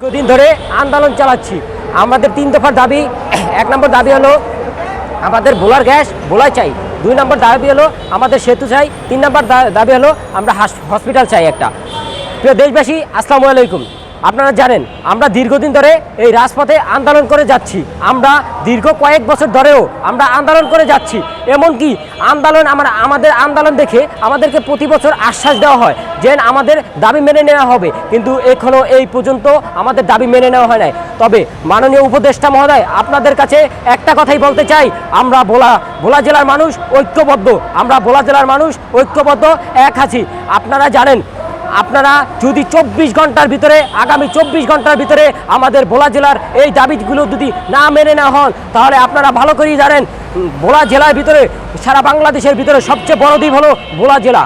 দীর্ঘদিন ধরে আন্দোলন চালাচ্ছি। আমাদের তিন দফার দাবি, এক নম্বর দাবি হলো আমাদের বোলার গ্যাস, বোলাই চাই। দুই নম্বর দাবি হলো আমাদের সেতু চাই। তিন নম্বর দাবি হলো আমরা হাস- হসপিটাল চাই একটা। প্রিয় দেশবাসী, আসসালামু আলাইকুম। আপনারা জানেন, আমরা দীর্ঘদিন ধরে এই রাজপথে আন্দোলন করে যাচ্ছি। আমরা দীর্ঘ কয়েক বছর ধরেও আমরা আন্দোলন করে যাচ্ছি। এমনকি আন্দোলন আমরা, আমাদের আন্দোলন দেখে আমাদেরকে প্রতি বছর আশ্বাস দেওয়া হয় যে আমাদের দাবি মেনে নেওয়া হবে। কিন্তু এখনও এই পর্যন্ত আমাদের দাবি মেনে নেওয়া হয় নাই। তবে মাননীয় উপদেষ্টা মহোদয়, আপনাদের কাছে একটা কথাই বলতে চাই। আমরা ভোলা ভোলা জেলার মানুষ ঐক্যবদ্ধ। আমরা ভোলা জেলার মানুষ ঐক্যবদ্ধ, এক আছি। আপনারা জানেন আপনারা যদি চব্বিশ ঘণ্টার ভিতরে, আগামী চব্বিশ ঘণ্টার ভিতরে আমাদের ভোলা জেলার এই দাবিগুলো যদি না মেনে না হন, তাহলে আপনারা ভালো করেই জানেন ভোলা জেলার ভিতরে, সারা বাংলাদেশের ভিতরে সবচেয়ে বড় দ্বীপ হলো ভোলা জেলা।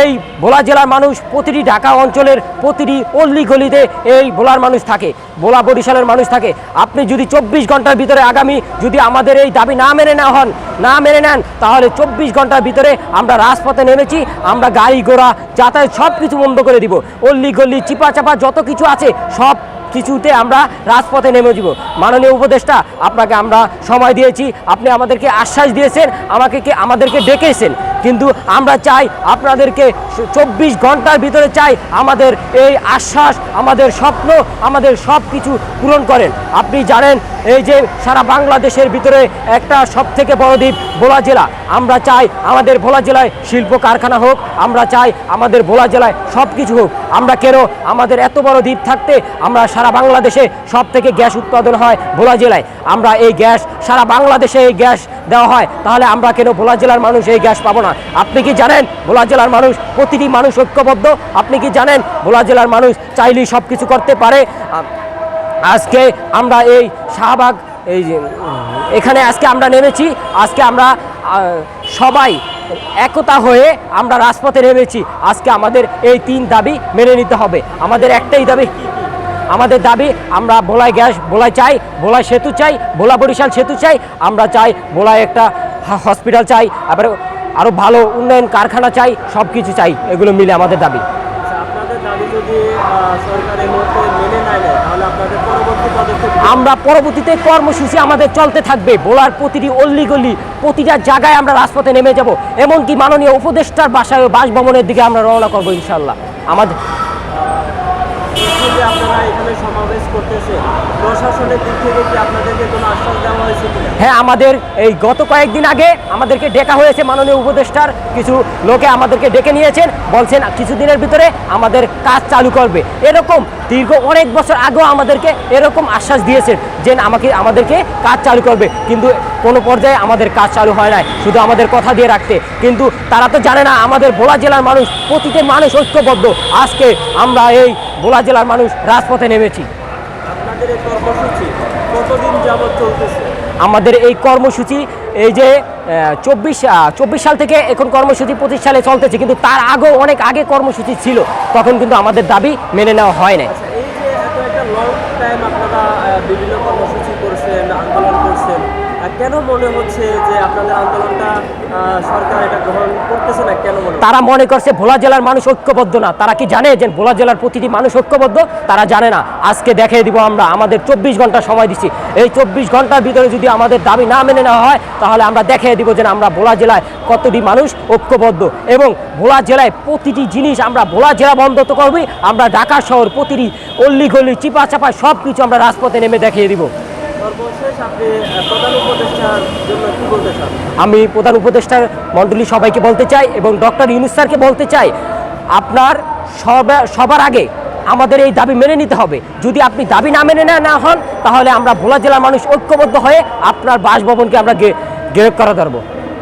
এই ভোলা জেলার মানুষ প্রতিটি ঢাকা অঞ্চলের প্রতিটি অল্লি গলিতে এই ভোলার মানুষ থাকে, ভোলা বরিশালের মানুষ থাকে। আপনি যদি চব্বিশ ঘণ্টার ভিতরে আগামী যদি আমাদের এই দাবি না মেনে না হন, না মেনে নেন, তাহলে চব্বিশ ঘণ্টার ভিতরে আমরা রাজপথে নেমেছি, আমরা গাড়ি ঘোড়া যাতায়াত সব কিছু বন্ধ করে দিব। অল্লি গল্লি চিপা চাপা যত কিছু আছে, সব কিছুতে আমরা রাজপথে নেমে যাব। মাননীয় উপদেষ্টা, আপনাকে আমরা সময় দিয়েছি, আপনি আমাদেরকে আশ্বাস দিয়েছেন, আমাকে কে, আমাদেরকে ডেকেছেন। কিন্তু আমরা চাই আপনাদেরকে চব্বিশ ঘণ্টার ভিতরে চাই আমাদের এই আশ্বাস, আমাদের স্বপ্ন, আমাদের সব কিছু পূরণ করেন। আপনি জানেন এই যে সারা বাংলাদেশের ভিতরে একটা সব থেকে বড় দ্বীপ ভোলা জেলা। আমরা চাই আমাদের ভোলা জেলায় শিল্প কারখানা হোক, আমরা চাই আমাদের ভোলা জেলায় সব কিছু হোক। আমরা কেন আমাদের এত বড় দ্বীপ থাকতে আমরা সারা বাংলাদেশে সব থেকে গ্যাস উৎপাদন হয় ভোলা জেলায়? আমরা এই গ্যাস, সারা বাংলাদেশে এই গ্যাস দেওয়া হয়, তাহলে আমরা কেন ভোলা জেলার মানুষ এই গ্যাস পাবো না? আপনি কি জানেন ভোলা জেলার মানুষ প্রতিটি মানুষ ঐক্যবদ্ধ? আপনি কি জানেন ভোলা জেলার মানুষ চাইলেই সব কিছু করতে পারে? আজকে আমরা এই শাহবাগ, এই এখানে আজকে আমরা নেমেছি। আজকে আমরা সবাই একতা হয়ে আমরা রাজপথে নেমেছি। আজকে আমাদের এই তিন দাবি মেনে নিতে হবে। আমাদের একটাই দাবি, আমাদের দাবি আমরা ভোলায় গ্যাস, ভোলায় চাই, ভোলায় সেতু চাই, ভোলা বরিশাল সেতু চাই, আমরা চাই ভোলায় একটা হসপিটাল চাই। আবার আরও ভালো উন্নয়ন কারখানা চাই সব কিছু চাই এগুলো মিলে আমাদের দাবি। আচ্ছা? আমরা পরবর্তীতে কর্মসূচি আমাদের চলতে থাকবে। বোলার প্রতিটি অল্লি গল্লি প্রতিটা জায়গায় আমরা রাজপথে নেমে যাব। এমনকি মাননীয় উপদেষ্টার বাসায় বাসভবনের দিকে আমরা রওনা করব ইনশাল্লাহ আমাদের আপনারা এখানে সমাবেশ করতেছে প্রশাসনের দিক থেকে কি আপনাদেরকে কোনো আশ্বাস দেওয়া হয়েছে কিনা? হ্যাঁ আমাদের এই গত কয়েকদিন আগে আমাদেরকে ডেকা হয়েছে মাননীয় উপদেষ্টার। কিছু লোকে আমাদেরকে ডেকে নিয়েছেন, বলছেন কিছুদিনের ভিতরে আমাদের কাজ চালু করবে। এরকম দীর্ঘ অনেক বছর আগেও আমাদেরকে এরকম আশ্বাস দিয়েছেন যে আমাকে, আমাদেরকে কাজ চালু করবে। কিন্তু কোনো পর্যায়ে আমাদের কাজ চালু হয় নাই, শুধু আমাদের কথা দিয়ে রাখতে। কিন্তু তারা তো জানে না, আমাদের ভোলা জেলার মানুষ প্রতিটি মানুষ ঐক্যবদ্ধ। আজকে আমরা এই ভোলা জেলার মানুষ রাজপথে নেমেছি। আপনাদের কর্মসূচি কতদিন যাবৎ চলতেছে? আমাদের এই কর্মসূচি, এই যে চব্বিশ চব্বিশ সাল থেকে এখন কর্মসূচি পঁচিশ সালে চলতেছে, কিন্তু তার আগেও অনেক আগে কর্মসূচি ছিল, তখন কিন্তু আমাদের দাবি মেনে নেওয়া হয় না আচ্ছা বিভিন্ন কর্মসূচি করছেন, আন্দোলন করছেন কেন মনে হচ্ছে যে আপনাদের আন্দোলনটা সরকার এটা গ্রহণ করতেছে না? কেন তারা মনে করছে ভোলা জেলার মানুষ ঐক্যবদ্ধ না। তারা কি জানে যে ভোলা জেলার প্রতিটি মানুষ ঐক্যবদ্ধ? তারা জানে না। আজকে দেখিয়ে দিব আমরা। আমাদের চব্বিশ ঘণ্টা সময় দিচ্ছি এই চব্বিশ ঘণ্টার ভিতরে যদি আমাদের দাবি না মেনে নেওয়া হয়, তাহলে আমরা দেখিয়ে দিব যে আমরা ভোলা জেলায় কতটি মানুষ ঐক্যবদ্ধ। এবং ভোলা জেলায় প্রতিটি জিনিস আমরা ভোলা জেলা বন্ধ তো করবই। আমরা ঢাকা শহর প্রতিটি অল্লি গল্লি চিপা চাপা সব কিছু আমরা রাজপথে নেমে দেখিয়ে দিব। আমি প্রধান উপদেষ্টার মণ্ডলী সবাইকে বলতে চাই এবং ডক্টর ইউনুস স্যারকে বলতে চাই, আপনার সবার আগে আমাদের এই দাবি মেনে নিতে হবে। যদি আপনি দাবি না মেনে না না হন, তাহলে আমরা ভোলা জেলার মানুষ ঐক্যবদ্ধ হয়ে আপনার বাসভবনকে আমরা গ্রেফ করা ধরবো।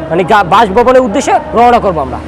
মানে বাসভবনের উদ্দেশ্যে রওনা করব আমরা।